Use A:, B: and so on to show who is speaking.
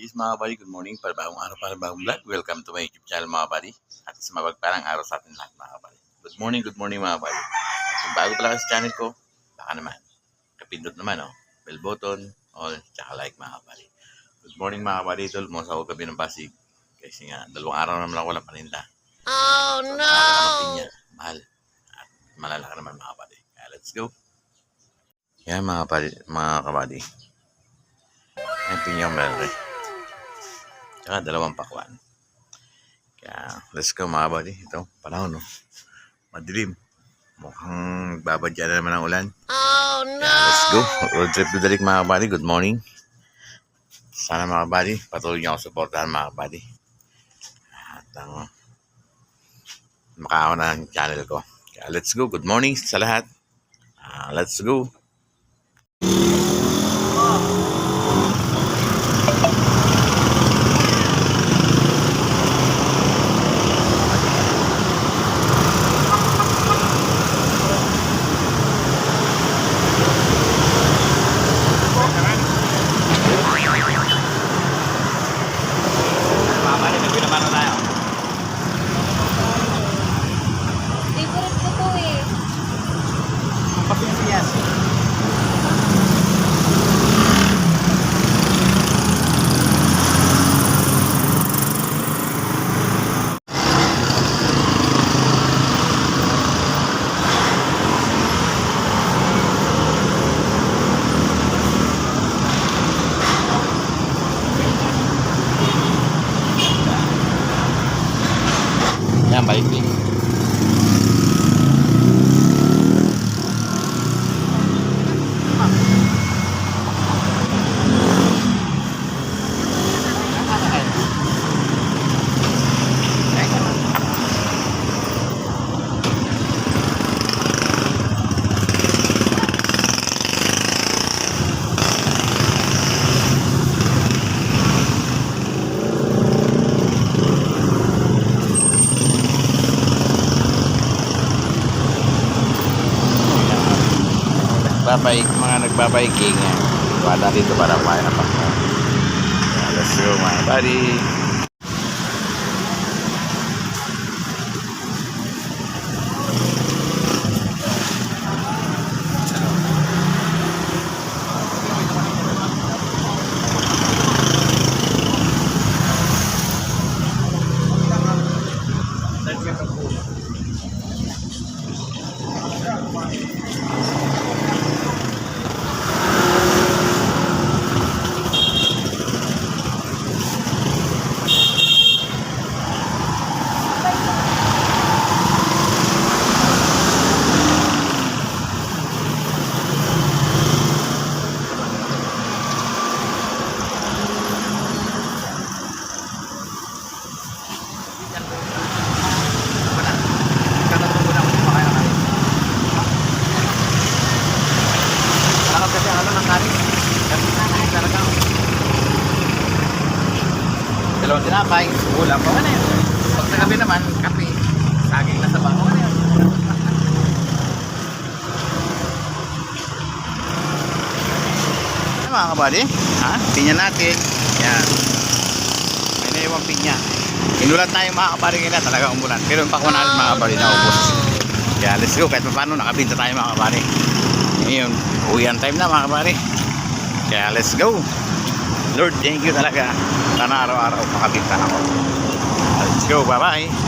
A: Yes mga buddy, good morning. Para bagong araw, para bagong vlog. Welcome to my YouTube channel mga buddy. At sa mabagparang araw sa atin lahat mga buddy. Good morning, good morning mga buddy. At kung bago pa lang sa channel ko, baka naman. Kapindot naman oh. Bell button, all, tsaka like mga buddy. Good morning mga buddy. Ito, lumosa ako gabi ng Pasig. Kasi nga, dalawang araw naman ako walang paninda.
B: Oh
A: So,
B: no!
A: Pinya, mahal. At malalaki naman mga buddy. Kaya let's go. Yan mga buddy, mga kabady. Yan pinya malaki. Tsaka dalawang pakwan. Kaya let's go mga buddy. Ito, panahon no. Madilim. Mukhang babadya na naman ang ulan.
B: Oh
A: Kaya
B: no!
A: let's go. Road trip to Dalik mga buddy. Good morning. Sana mga buddy, patuloy niyo ako supportahan mga buddy. At ang makakawa na ang channel ko. Kaya let's go. Good morning sa lahat. Ah, let's go.
C: Favorite ko to eh.
A: Yan, balik din. Nagbabike, mga nagbabiking yan. Wala dito para kumain pakwa. Yeah, let's go mga buddy. Dalawang tinapay, ulam pa. Ano yun? Pag sa gabi naman, kape, saging na sa bango. Ano yun? Ano mga kabady? Ha? Pinya natin. Yan. May naiwang pinya. Inulat tayo mga kabady ngayon talaga umulan. Pero yung pakwan natin mga kabady naubos. Kaya let's go. Kahit pa paano nakabinta tayo mga kabady. Ngayon, uwian time na mga kabady. Kaya let's go. Lord, thank you talaga. Sana araw-araw makabinta ako. Let's go. Bye-bye.